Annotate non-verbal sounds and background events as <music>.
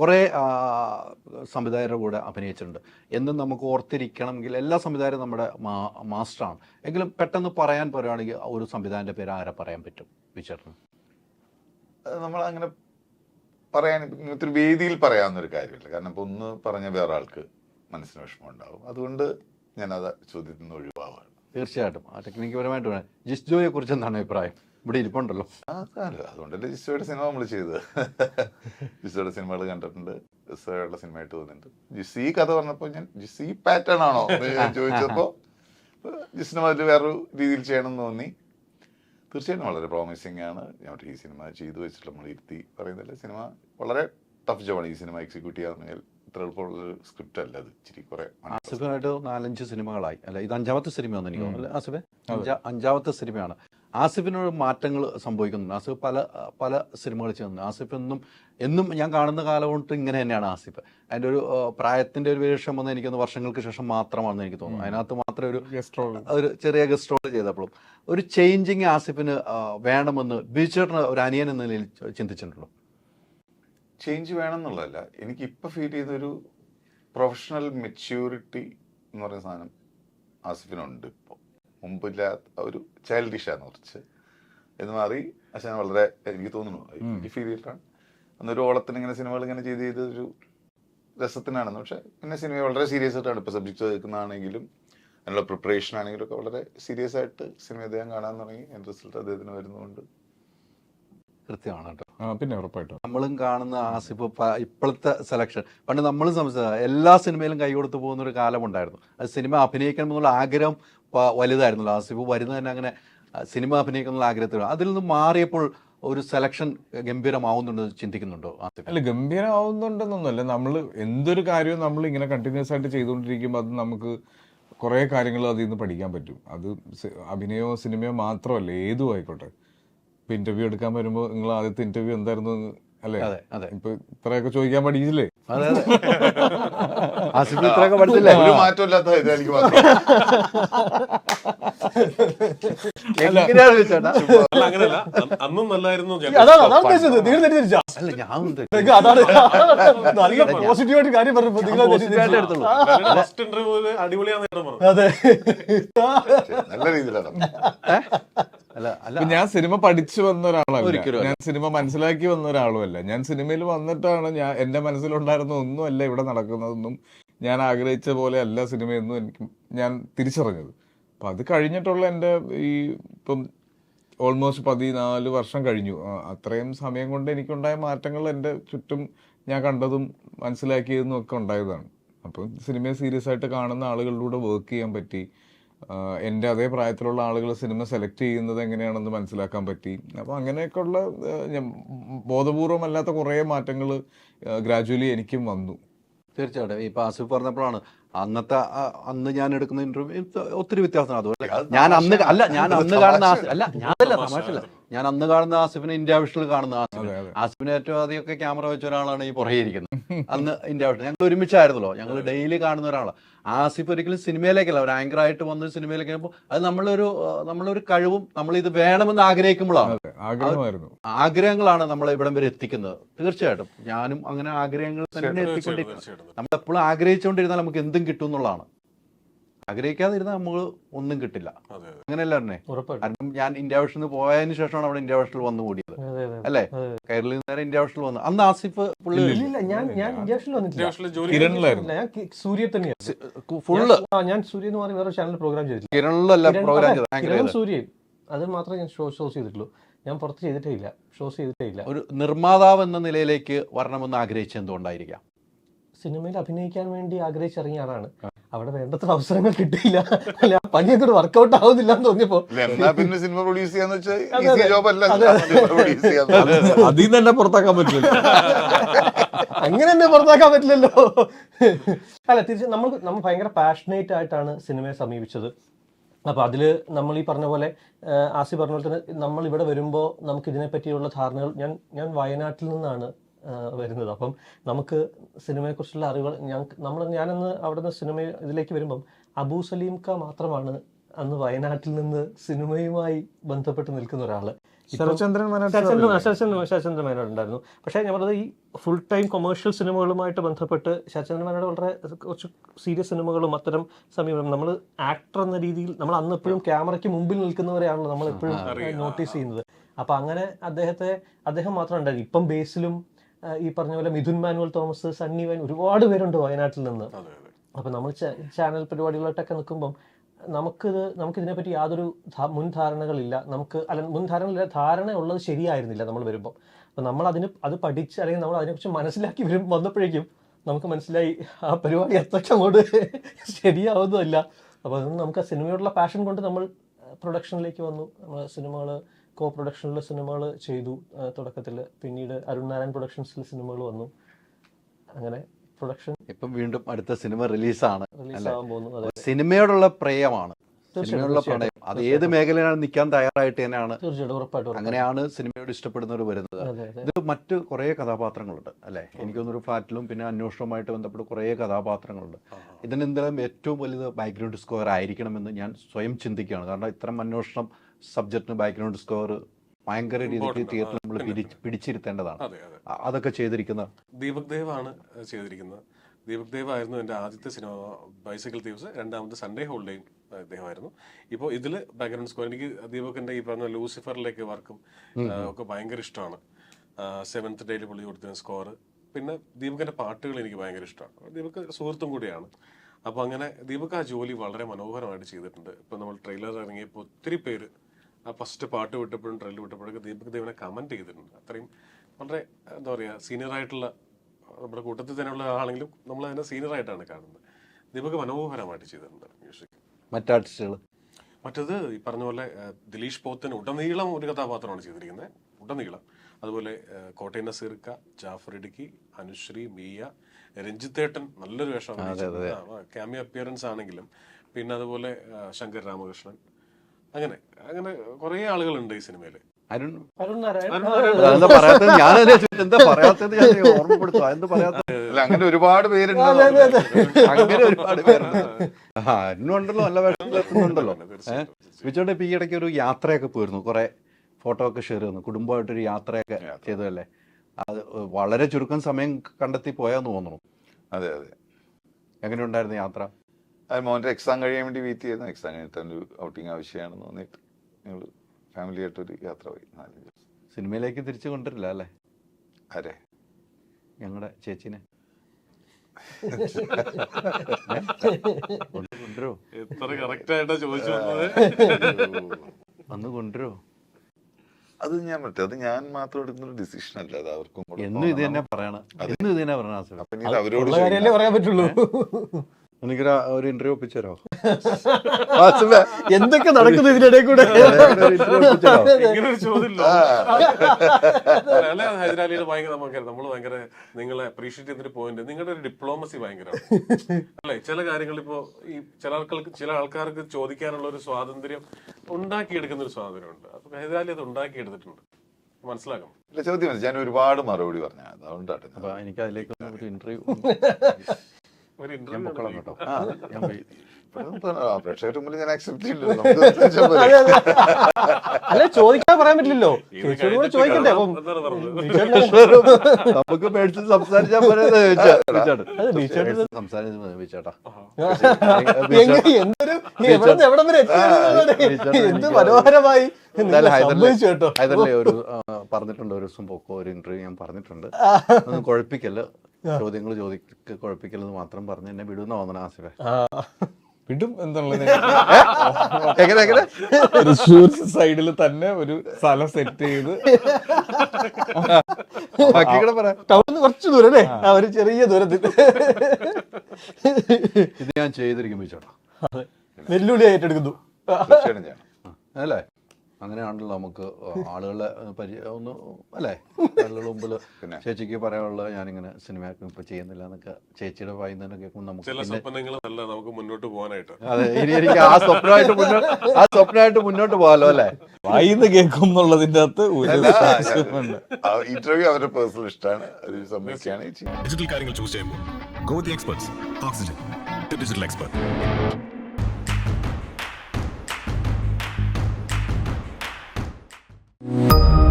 കുറേ സംവിധായകരുടെ കൂടെ അഭിനയിച്ചിട്ടുണ്ട്. എന്നും നമുക്ക് ഓർത്തിരിക്കണമെങ്കിൽ എല്ലാ സംവിധായകരും നമ്മുടെ മാസ്റ്ററാണ്. എങ്കിലും പെട്ടെന്ന് പറയാൻ പറയുകയാണെങ്കിൽ ഒരു സംവിധായകന്റെ പേര് ആരെ പറയാൻ പറ്റും വിചാരണം നമ്മൾ അങ്ങനെ പറയാൻ ഇങ്ങനത്തെ ഒരു വേദിയിൽ പറയാവുന്ന ഒരു കാര്യമില്ല. കാരണം ഇപ്പൊ ഒന്ന് പറഞ്ഞ വേറെ ആൾക്ക് മനസ്സിന് വിഷമം ഉണ്ടാവും അതുകൊണ്ട് ഞാനത് ചോദ്യത്തിൽ നിന്ന് ഒഴിവാവാണ്. തീർച്ചയായിട്ടും. ആ ടെക്നിക്ക് പരമായിട്ട് ജിസ്ജോയെ കുറിച്ച് എന്താണ് അഭിപ്രായം? ഇവിടെ ഇരിപ്പുണ്ടല്ലോ. അതുകൊണ്ടല്ലേ ജിസ്റ്റോയുടെ സിനിമ നമ്മൾ ചെയ്തത്. ജിസോയുടെ സിനിമകൾ കണ്ടിട്ടുണ്ട്. ജിസോയുടെ സിനിമയായിട്ട് തോന്നിയിട്ടുണ്ട്. ജിസ് ഈ കഥ പറഞ്ഞപ്പോൾ ഞാൻ ജിസ് ഈ പാറ്റേൺ ആണോ? എന്ന് ചോദിച്ചപ്പോൾ ജിസിന് അതിൽ വേറൊരു രീതിയിൽ ചെയ്യണം എന്ന് തോന്നി. തീർച്ചയായിട്ടും വളരെ പ്രോമിസിംഗ് ആണ്. ഞാൻ ഈ സിനിമ ചെയ്തു വെച്ചിട്ട് നമ്മൾ ഇരുത്തി പറയുന്നില്ല സിനിമ വളരെ ടഫ് ജോബാണ് ഈ സിനിമ എക്സിക്യൂട്ട് ചെയ്യാമെങ്കിൽ ഇത്ര എളുപ്പമുള്ള സ്ക്രിപ്റ്റ് അല്ല അത്. ഇച്ചിരി കുറെ ആസിഫായിട്ട് നാലഞ്ച് സിനിമകളായി. അല്ല ഇത് അഞ്ചാമത്തെ സിനിമയാണെന്ന് എനിക്ക് തോന്നുന്നു അല്ലേ? ആസിഫെ? അഞ്ചാമത്തെ സിനിമയാണ്. ആസിഫിനോട് മാറ്റങ്ങൾ സംഭവിക്കുന്നുണ്ട്. ആസിഫ് പല പല സിനിമകൾ ചെയ്യുന്നുണ്ട്. ആസിഫ് എന്നും എന്നും ഞാൻ കാണുന്ന കാലം കൊണ്ട് ഇങ്ങനെ തന്നെയാണ് ആസിഫ്. അതിന്റെ ഒരു പ്രായത്തിന്റെ ഒരു വേഷം വന്ന് എനിക്കൊന്ന് വർഷങ്ങൾക്ക് ശേഷം മാത്രമാണെന്ന് എനിക്ക് തോന്നുന്നു. അതിനകത്ത് മാത്രമേ ഒരു ഗസ്റ്റ് റോൾ ഒരു ചെറിയ ഗസ്റ്റ് റോൾ ചെയ്തപ്പോഴും. ഒരു ചേഞ്ചിങ് ആസിഫിന് വേണമെന്ന് ബീച്ചേട്ടന് ഒരു അനിയൻ എന്ന നിലയിൽ ചിന്തിച്ചിട്ടുണ്ടോ? ചേഞ്ച് വേണം എന്നുള്ളതല്ല എനിക്ക് ഇപ്പൊ ഫീൽ ചെയ്തൊരു പ്രൊഫഷണൽ മെച്യൂരിറ്റി എന്ന് പറയുന്ന സാധനം ആസിഫിനുണ്ട് ഇപ്പോൾ മുമ്പില്ലാത്ത ഒരു ചൈൽഡിഷാണ് കുറച്ച് എന്ന് മാറി അച്ഛൻ വളരെ എനിക്ക് തോന്നുന്നു എനിക്ക് ഫീൽ ചെയ്തിട്ടാണ് അന്നൊരു ഓളത്തിന് ഇങ്ങനെ സിനിമകൾ ഇങ്ങനെ ചെയ്ത് ചെയ്ത് ഒരു രസത്തിനാണെന്ന്. പക്ഷെ പിന്നെ സിനിമ വളരെ സീരിയസ് ആയിട്ടാണ് ഇപ്പൊ സബ്ജക്ട് കേൾക്കുന്നതാണെങ്കിലും അതിനുള്ള പ്രിപ്പറേഷൻ ആണെങ്കിലും ഒക്കെ വളരെ സീരിയസ് ആയിട്ട് സിനിമ അദ്ദേഹം കാണാൻ തുടങ്ങി. എന്റെ റിസൾട്ട് അദ്ദേഹത്തിന് വരുന്നതുകൊണ്ട്. കൃത്യമാണ് കേട്ടോ. പിന്നെ ഉറപ്പായിട്ടും. നമ്മളും കാണുന്ന ആസിഫ് ഇപ്പോഴത്തെ സെലക്ഷൻ പണ്ട് നമ്മളും സംസാരിച്ചത് എല്ലാ സിനിമയിലും കൈ കൊടുത്തു പോകുന്ന ഒരു കാലമുണ്ടായിരുന്നു. അത് സിനിമ അഭിനയിക്കണം എന്നുള്ള ആഗ്രഹം വലുതായിരുന്നല്ലോ ആസിഫ് വരുന്നത് തന്നെ അങ്ങനെ സിനിമ അഭിനയിക്കുന്ന ആഗ്രഹത്തിൽ അതിൽ നിന്ന് മാറിയപ്പോൾ ഒരു സെലക്ഷൻ ഗംഭീരമാവുന്നുണ്ടെന്ന് ചിന്തിക്കുന്നുണ്ടോ? അല്ല ഗംഭീരമാവുന്നുണ്ടെന്നൊന്നുമല്ല. നമ്മൾ എന്തൊരു കാര്യവും നമ്മൾ ഇങ്ങനെ കണ്ടിന്യൂസ് ആയിട്ട് ചെയ്തുകൊണ്ടിരിക്കുമ്പോൾ അത് നമുക്ക് കുറേ കാര്യങ്ങൾ അതിൽ നിന്ന് പഠിക്കാൻ പറ്റും. അത് അഭിനയമോ സിനിമയോ മാത്രമല്ല ഏതും ആയിക്കോട്ടെ. ഇപ്പോൾ ഇന്റർവ്യൂ എടുക്കാൻ വരുമ്പോൾ നിങ്ങൾ ആദ്യത്തെ ഇന്റർവ്യൂ എന്തായിരുന്നു? അല്ലേ? അതെ അതെ. ഇപ്പൊ ഇത്രയൊക്കെ ചോദിക്കാൻ പഠിച്ചില്ലേ? അതെ അതെ. <laughs> ആസിഫ് ഇത്രയൊക്കെ പഠിച്ചില്ലേ? ഒരു മാറ്റമില്ലാത്ത ഇത് എനിക്ക് <laughs> എങ്ങനെയാണ് ചോദിച്ചേട്ടാ? അല്ല അങ്ങനെയല്ല. അ- അന്നും നല്ലായിരുന്നു ഞാൻ അതാണ് അതാണ് ഉദ്ദേശിച്ചത്. നിങ്ങൾ തെറ്റിദ്ധരിച്ചാ? അല്ല ഞാൻ ഉണ്ട്. നിങ്ങൾക്ക് അതാണ് <laughs> നല്ല പോസിറ്റീവായിട്ട് കാര്യം പറഞ്ഞപ്പോ നിങ്ങൾ positive ആയിട്ട് തെറ്റിദ്ധരിച്ചു. അടിപൊളിയാന്ന് ചേട്ടൻ പറഞ്ഞു. അതെ. നല്ല രീതിയിലാണ് ഞാൻ സിനിമ പഠിച്ചു വന്ന ഒരാളല്ല. ഞാൻ സിനിമ മനസ്സിലാക്കി വന്ന ഒരാളുമല്ല. ഞാൻ സിനിമയിൽ വന്നിട്ടാണ് ഞാൻ എന്റെ മനസ്സിലുണ്ടായിരുന്ന ഒന്നുമല്ല ഇവിടെ നടക്കുന്നതെന്നും ഞാൻ ആഗ്രഹിച്ച പോലെ അല്ല സിനിമയെന്നും എനിക്ക് ഞാൻ തിരിച്ചറിഞ്ഞത്. അപ്പൊ അത് കഴിഞ്ഞിട്ടുള്ള എന്റെ ഈ ഇപ്പം ഓൾമോസ്റ്റ് പതിനാല് വർഷം കഴിഞ്ഞു. അത്രയും സമയം കൊണ്ട് എനിക്കുണ്ടായ മാറ്റങ്ങൾ എന്റെ ചുറ്റും ഞാൻ കണ്ടതും മനസ്സിലാക്കിയതും ഒക്കെ ഉണ്ടായതാണ്. അപ്പം സിനിമയെ സീരിയസ് ആയിട്ട് കാണുന്ന ആളുകളിലൂടെ വർക്ക് ചെയ്യാൻ പറ്റി. എന്റെ അതേ പ്രായത്തിലുള്ള ആളുകൾ സിനിമ സെലക്ട് ചെയ്യുന്നത് എങ്ങനെയാണെന്ന് മനസ്സിലാക്കാൻ പറ്റി. അപ്പോൾ അങ്ങനെയൊക്കെയുള്ള ബോധപൂർവമല്ലാത്ത കുറേ മാറ്റങ്ങൾ ഗ്രാജുവലി എനിക്കും വന്നു. തീർച്ചയായിട്ടും. ഇപ്പൊ ആസിഫ് പറഞ്ഞപ്പോഴാണ് അന്നത്തെ അന്ന് ഞാൻ എടുക്കുന്ന ഇന്റർവ്യൂ ഒത്തിരി വ്യത്യാസമാണ് അതുപോലെ ഞാൻ അന്ന് അല്ല ഞാൻ അന്ന് കാണുന്ന ഞാൻ അല്ല ഞാനല്ല തമാശല്ല ഞാൻ അന്ന് കാണുന്ന ആസിഫിനെ ഇന്ത്യ വിഷനിൽ കാണുന്ന ആസിഫ്. ആസിഫിന് ഏറ്റവും ആദ്യമൊക്കെ ക്യാമറ വെച്ച ഒരാളാണ് ഈ പുറകെ ഇരിക്കുന്നത്. അന്ന് ഇന്ത്യ വിഷൻ ഞങ്ങൾ ഒരുമിച്ചായിരുന്നല്ലോ. ഞങ്ങൾ ഡെയിലി കാണുന്ന ഒരാളാണ്. ആസിഫ് ഒരിക്കലും സിനിമയിലേക്കല്ല. ഒരു ആങ്കർ ആയിട്ട് വന്ന് സിനിമയിലേക്ക് വരുമ്പോൾ അത് നമ്മളൊരു നമ്മളൊരു കഴിവും നമ്മൾ ഇത് വേണമെന്ന് ആഗ്രഹിക്കുമ്പോഴാണ്. ആഗ്രഹങ്ങളാണ് നമ്മൾ ഇവിടം വരെ എത്തിക്കുന്നത്. തീർച്ചയായിട്ടും. ഞാനും അങ്ങനെ ആഗ്രഹങ്ങൾ തന്നെ എത്തിക്കൊണ്ടിരിക്കുന്നത് നമ്മൾ എപ്പോഴും ആഗ്രഹിച്ചുകൊണ്ടിരുന്നാൽ നമുക്ക് എന്തും കിട്ടും എന്നുള്ളതാണ്. ആഗ്രഹിക്കാതെ നമുക്ക് നമ്മൾ ഒന്നും കിട്ടില്ല. അങ്ങനെയല്ല തന്നെ കാരണം ഞാൻ ഇന്ത്യ വിഷന് പോയതിന് ശേഷമാണ് അവിടെ ഇന്ത്യ വിഷനിൽ വന്നു കൂടിയത്. അല്ലെ അതെ അല്ലേ? അതെ. കേരളത്തിൽ നിന്ന് നേരെ ഇന്ത്യ വിഷനിൽ വന്നു. അന്ന് ആസിഫ് പുള്ളി ഇല്ല ഇല്ല ഞാൻ ഞാൻ ഇഞ്ചക്ഷൻ വന്നിട്ടില്ല. അത്യാവശ്യം ജോലി ഞാൻ സൂര്യ തന്നെയാണ്. ഫുള്ള് ഞാൻ- സൂര്യ എന്ന് പറഞ്ഞ വേറെ ചാനൽ പ്രോഗ്രാം ചെയ്തിട്ടില്ല. കിരണിലല്ല പ്രോഗ്രാം ചെയ്തത്. സൂര്യയും അത് മാത്രമേ ഞാൻ ഷോ ഷോസ് ചെയ്തിട്ടുള്ളൂ. ഞാൻ പുറത്ത് ചെയ്തിട്ടേ ഇല്ല. ഷോസ് ചെയ്തിട്ടേ ഇല്ല. ഒരു നിർമ്മാതാവ് എന്ന നിലയിലേക്ക് വരണമെന്ന് ആഗ്രഹിച്ച എന്തുകൊണ്ടായിരിക്കാം? സിനിമയിൽ അഭിനയിക്കാൻ വേണ്ടി ആഗ്രഹിച്ചിറങ്ങിയ ആളാണ്. അവിടെ വേണ്ടത്ര അവസരങ്ങൾ കിട്ടിയില്ല. അല്ല പണി അങ്ങോട്ട് വർക്കൗട്ട് ആവുന്നില്ല എന്ന് തോന്നിയപ്പോ പിന്നെ സിനിമ പ്രൊഡ്യൂസ് ചെയ്യാന്ന് വെച്ചാൽ ഈസി ജോബ് അല്ല അതെ, അതെ. പ്രൊഡ്യൂസ് ചെയ്യാന്ന് അതിൽ നിന്ന് തന്നെ പുറത്താക്കാൻ പറ്റില്ല അങ്ങനെ തന്നെ പുറത്താക്കാൻ പറ്റില്ലല്ലോ. അല്ല തിരിച്ച് നമ്മൾ നമ്മൾ ഭയങ്കര പാഷനേറ്റ് ആയിട്ടാണ് സിനിമയെ സമീപിച്ചത്. അപ്പോൾ അതിൽ നമ്മൾ ഈ പറഞ്ഞ പോലെ ആസി പറഞ്ഞ പോലെ തന്നെ നമ്മൾ ഇവിടെ വരുമ്പോൾ നമുക്ക് ഇതിനെ പറ്റിയുള്ള ധാരണകൾ ഞാൻ ഞാൻ വയനാട്ടിൽ നിന്നാണ് വരുന്നത്. അപ്പം നമുക്ക് സിനിമയെക്കുറിച്ചുള്ള അറിവുകൾ ഞാൻ നമ്മൾ ഞാനന്ന് അവിടുന്ന് സിനിമ ഇതിലേക്ക് വരുമ്പം അബൂ സലീം ക മാത്രമാണ് അന്ന് വയനാട്ടിൽ നിന്ന് സിനിമയുമായി ബന്ധപ്പെട്ട് നിൽക്കുന്ന ഒരാൾ ശരചന്ദ്രൻ ശരചന്ദ്രൻ മേനോട് ഉണ്ടായിരുന്നു. പക്ഷേ ഞാൻ പറഞ്ഞത് ഈ ഫുൾ ടൈം കൊമേഴ്ഷ്യൽ സിനിമകളുമായിട്ട് ബന്ധപ്പെട്ട് ശരചന്ദ്രൻ മേനോട് വളരെ കുറച്ച് സീരിയസ് സിനിമകളും അത്തരം സമീപനം നമ്മൾ ആക്ടർ എന്ന രീതിയിൽ നമ്മൾ അന്ന് എപ്പോഴും ക്യാമറയ്ക്ക് മുമ്പിൽ നിൽക്കുന്നവരെയാണല്ലോ നമ്മൾ എപ്പോഴും നോട്ടീസ് ചെയ്യുന്നത്. അപ്പൊ അങ്ങനെ അദ്ദേഹത്തെ അദ്ദേഹം മാത്രം ഉണ്ടായിരുന്നു. ഇപ്പം ബേസിലും ഈ പറഞ്ഞ പോലെ Midhun Manuel Thomas Sunny Wayne ഒരുപാട് പേരുണ്ട് വയനാട്ടിൽ നിന്ന്. അപ്പോൾ നമ്മൾ ചാനൽ പരിപാടികളായിട്ടൊക്കെ നിൽക്കുമ്പം നമുക്കിത് നമുക്കിതിനെപ്പറ്റി യാതൊരു മുൻ മുൻധാരണകളില്ല നമുക്ക് അല്ല മുൻധാരണകളില്ല ധാരണ ഉള്ളത് ശരിയായിരുന്നില്ല നമ്മൾ വരുമ്പോൾ അപ്പം നമ്മൾ അതിന് അത് പഠിച്ച് അല്ലെങ്കിൽ നമ്മൾ അതിനെക്കുറിച്ച് മനസ്സിലാക്കി വരും വന്നപ്പോഴേക്കും നമുക്ക് മനസ്സിലായി ആ പരിപാടി അത്രയ്ക്ക് അങ്ങോട്ട് ശരിയാവുന്നതല്ല. അപ്പോൾ അതൊന്നും നമുക്ക് ആ സിനിമയോടുള്ള പാഷൻ കൊണ്ട് നമ്മൾ പ്രൊഡക്ഷനിലേക്ക് വന്നു. നമ്മൾ സിനിമകൾ കോ പ്രൊഡക്ഷനിൽ സിനിമകൾ ചെയ്തു തുടക്കത്തിൽ പിന്നീട് അരുൺ നാരായൺ പ്രൊഡക്ഷൻസിൽ സിനിമകൾ വന്നു. അങ്ങനെ പ്രൊഡക്ഷൻ ഇപ്പം വീണ്ടും അടുത്ത സിനിമ റിലീസാണ് റിലീസ് ആവാൻ പോകുന്നു. സിനിമയോടുള്ള പ്രേയമാണ്. പ്രണയം. അത് ഏത് മേഖലയിലാണ് നിൽക്കാൻ തയ്യാറായിട്ട് തന്നെയാണ്. അങ്ങനെയാണ് സിനിമയോട് ഇഷ്ടപ്പെടുന്നവർ വരുന്നത്. ഇത് മറ്റ് കുറെ കഥാപാത്രങ്ങളുണ്ട് അല്ലേ? എനിക്കൊന്നൊരു ഫ്ലാറ്റിലും പിന്നെ അന്വേഷണവുമായിട്ട് ബന്ധപ്പെട്ട് കുറെ കഥാപാത്രങ്ങളുണ്ട്. ഇതിനെന്തെങ്കിലും ഏറ്റവും വലുത് ബാക്ക്ഗ്രൗണ്ട് സ്കോർ ആയിരിക്കണമെന്ന് ഞാൻ സ്വയം ചിന്തിക്കുകയാണ്. കാരണം ഇത്തരം അന്വേഷണം സബ്ജക്റ്റിന് ബാക്ക്ഗ്രൗണ്ട് സ്കോർ ഭയങ്കര രീതിക്ക് തിയേറ്റർ തിയേറ്ററിൽ നമ്മൾ. പിടിച്ചിരുത്തേണ്ടതാണ്. അതൊക്കെ ചെയ്തിരിക്കുന്ന ദീപക് ദേവ് ആണ് ചെയ്തിരിക്കുന്നത്. ദീപക് ദേവ് ആയിരുന്നു എന്റെ ആദ്യത്തെ സിനിമ ബൈസൈക്കിൾ തീവ്സ് രണ്ടാമത്തെ സൺഡേ ഹോളിഡേയും അദ്ദേഹമായിരുന്നു ഇപ്പോൾ ഇതിൽ ബാക്ക്ഗ്രൗണ്ട് സ്കോർ എനിക്ക് ദീപകിന്റെ ഈ പറഞ്ഞ ലൂസിഫറിലേക്ക് വർക്കും ഒക്കെ ഭയങ്കര ഇഷ്ടമാണ്. സെവൻത്ത് ഡേയിൽ പുള്ളി കൊടുത്തിരുന്ന സ്കോർ പിന്നെ ദീപകിന്റെ പാട്ടുകൾ എനിക്ക് ഭയങ്കര ഇഷ്ടമാണ്. ദീപക് സുഹൃത്തും കൂടിയാണ്. അപ്പോൾ അങ്ങനെ ദീപക് ആ ജോലി വളരെ മനോഹരമായിട്ട് ചെയ്തിട്ടുണ്ട്. ഇപ്പോൾ നമ്മൾ ട്രെയിലർ ഇറങ്ങിയപ്പോൾ ഒത്തിരി പേര് ആ ഫസ്റ്റ് പാട്ട് വിട്ടപ്പോഴും ട്രെയിൽ വിട്ടപ്പോഴൊക്കെ ദീപക് ദേവനെ കമന്റ് ചെയ്തിട്ടുണ്ട്. അത്രയും വളരെ എന്താ പറയുക സീനിയർ ആയിട്ടുള്ള നമ്മുടെ കൂട്ടത്തിൽ തന്നെയുള്ള ആളാണെങ്കിലും നമ്മൾ അതിനെ സീനിയർ ആയിട്ടാണ് കാണുന്നത്. ദീപക് മനോഹരമായിട്ട് ചെയ്തിട്ടുണ്ട് മ്യൂസിക് മറ്റാർട്ടിസ്റ്റുകൾ മറ്റത് ഈ പറഞ്ഞ പോലെ ദിലീഷ് പോത്തിന് ഉടനീളം ഒരു കഥാപാത്രമാണ് ചെയ്തിരിക്കുന്നത്. ഉടനീളം. അതുപോലെ കോട്ടയം നസീർക്ക ജാഫർ ഇടുക്കി അനുശ്രീ മിയ രഞ്ജിത്തേട്ടൻ നല്ലൊരു വേഷം ക്യാമിയ അപ്പിയറൻസ് ആണെങ്കിലും. പിന്നെ അതുപോലെ ശങ്കർ രാമകൃഷ്ണൻ അങ്ങനെ അങ്ങനെ കുറേ ആളുകളുണ്ട് ഈ സിനിമയിൽ അരുൺ. എന്താ പറയാത്തത്? ഞാൻ എന്താ പറയാത്തത്? ഞാൻ ഓർമ്മപ്പെടുത്തുക എന്താ പറയാത്തത്? അല്ല അങ്ങനെ ഒരുപാട് പേരുണ്ട്. അങ്ങനെ ഒരുപാട് പേരുണ്ട്. ആ അരുണുണ്ടല്ലോ നല്ല വേഷത്തിലെത്തുന്നുണ്ടല്ലോ വിച്ചോണ്ട് ഇപ്പൊ ഈ ഇടയ്ക്ക് ഒരു യാത്രയൊക്കെ പോയിരുന്നു. കുറെ ഫോട്ടോ ഒക്കെ ഷെയർ ചെയ്യുന്നു കുടുംബമായിട്ട് ഒരു യാത്രയൊക്കെ ചെയ്തതല്ലേ അത് വളരെ ചുരുക്കം സമയം കണ്ടെത്തി പോയാന്ന് തോന്നുന്നു. അതെ അതെ. എങ്ങനെയുണ്ടായിരുന്നു യാത്ര? അത് മോന്റെ എക്സാം കഴിയാൻ വേണ്ടി വെയിറ്റ് ചെയ്യുന്നു എക്സാം കഴിഞ്ഞിട്ട് ഒരു ഔട്ടിങ് ആവശ്യമാണെന്ന് തോന്നിയിട്ട് ഞങ്ങൾ ഫാമിലി ആയിട്ടൊരു യാത്ര പോയി നാല് ദിവസം. സിനിമയിലേക്ക് തിരിച്ചു കൊണ്ടിരില്ല അല്ലേ? ആരെ? ഞങ്ങളുടെ ചേച്ചിനെ. <laughs> എത്ര കറക്റ്റ് ആയിട്ടാ ചോദിച്ചു വന്ന് അത് ഞാൻ പറ്റും അത് ഞാൻ മാത്രം എടുക്കുന്ന ഒരു ഡിസിഷൻ അല്ല. അത് അവർക്കും എന്നും ഇത് തന്നെ പറയണം. എന്നും ഇത് തന്നെ അവരോട് പറയാൻ പറ്റുള്ളൂ. എനിക്ക് ഒരു ഇന്റർവ്യൂ ഒപ്പിച്ചോ എന്തൊക്കെ നടക്കുന്നു ഇതിനിടയിൽ കൂടെ? ഇങ്ങനൊരു ഒരു ചോദ്യമില്ല. അല്ല ഹൈദരാലിയുടെ ഭയങ്കര നമുക്കറിയാം. നമ്മൾ ഭയങ്കര നിങ്ങളെ അപ്രീഷിയേറ്റ് ചെയ്തൊരു പോയിന്റ് നിങ്ങളുടെ ഒരു ഡിപ്ലോമസി ഭയങ്കരമാണ്. അല്ലെ? ചില കാര്യങ്ങൾ ഇപ്പോ ഈ ചില ആൾക്കാർക്ക് ചില ആൾക്കാർക്ക് ചോദിക്കാനുള്ള ഒരു സ്വാതന്ത്ര്യം ഉണ്ടാക്കിയെടുക്കുന്ന ഒരു സ്വാതന്ത്ര്യമുണ്ട്. അപ്പൊ ഹൈദരാലി അത് ഉണ്ടാക്കിയെടുത്തിട്ടുണ്ട്. മനസ്സിലാക്കും? ചോദ്യം. ഞാൻ ഒരുപാട് മറുപടി പറഞ്ഞു അതുകൊണ്ടാണ് അപ്പൊ എനിക്ക് അതിലേക്ക് ഒരു ഇന്റർവ്യൂ <laughs> ഞാൻ പൊക്കളം ഇന്റർവ്യൂ കേട്ടോ. ഞാൻ പോയി. പ്രേക്ഷകരുടെ മുമ്പിൽ ഞാൻ അക്സെപ്റ്റ്. <laughs> അല്ല ചോദിക്കാൻ പറയാൻ പറ്റില്ലല്ലോ. <laughs> ചേച്ചിയോട് കൂടെ ചോദിക്കണ്ടേ? അപ്പം <laughs> നമുക്ക് പേടിച്ച് സംസാരിച്ചാൽ എന്ത് മനോഹരമായി അതല്ലേ ഒരു പറഞ്ഞിട്ടുണ്ട് ഒരു ദിവസം പൊക്കോ ഒരു ഇന്റർവ്യൂ ഞാൻ പറഞ്ഞിട്ടുണ്ട്. ഒന്നും കുഴപ്പിക്കല്ല. ചോദ്യങ്ങൾ ചോദിക്ക കുഴപ്പിക്കലെന്ന് മാത്രം പറഞ്ഞ് എന്നെ വിടുന്ന തോന്നണ ആസിഫെ. വിടും എന്നുള്ളത്. എങ്ങനെ എങ്ങനെ? തൃശ്ശൂർ സൈഡിൽ തന്നെ ഒരു സ്ഥലം സെറ്റ് ചെയ്ത്. ബാക്കി കൂടെ പറയാം. ടൗണിൽ കുറച്ച് ദൂരം അല്ലേ? ആ. ഒരു ചെറിയ ദൂരത്തിൽ. ഇത് ഞാൻ ചെയ്തിരിക്കും ചേട്ടാ വെല്ലുവിളി ഏറ്റെടുക്കുന്നു തീർച്ചയായിട്ടും ചെയ്യണം. അല്ലേ? അങ്ങനെയാണല്ലോ നമുക്ക് ആളുകളെ പരിചയം ഒന്ന് അല്ലേ? ആളുകളുടെ മുമ്പിൽ. ചേച്ചിക്ക് പറയാനുള്ളത് ഞാനിങ്ങനെ സിനിമ ഇപ്പൊ ചെയ്യുന്നില്ല എന്നൊക്കെ ചേച്ചിയുടെ വായിന്നൊക്കെ കേൾക്കുമ്പോൾ നമുക്ക് ചില നമുക്ക് മുന്നോട്ട് പോകാനായിട്ട്. അതെ ഇനി എനിക്ക് ആ സ്വപ്നമായിട്ട് മുന്നോട്ട് ആ സ്വപ്നമായിട്ട് മുന്നോട്ട് പോകാലോ അല്ലേ? വായിന്ന് കേൾക്കും എന്നുള്ളതിന്റെ അകത്ത് ഇന്റർവ്യൂ അവരുടെ പേഴ്സണൽ ഇഷ്ടമാണ്. ഡിജിറ്റൽ കാര്യങ്ങൾ ചൂസ് ചെയ്യുമ്പോൾ go the experts Oxygen digital expert You.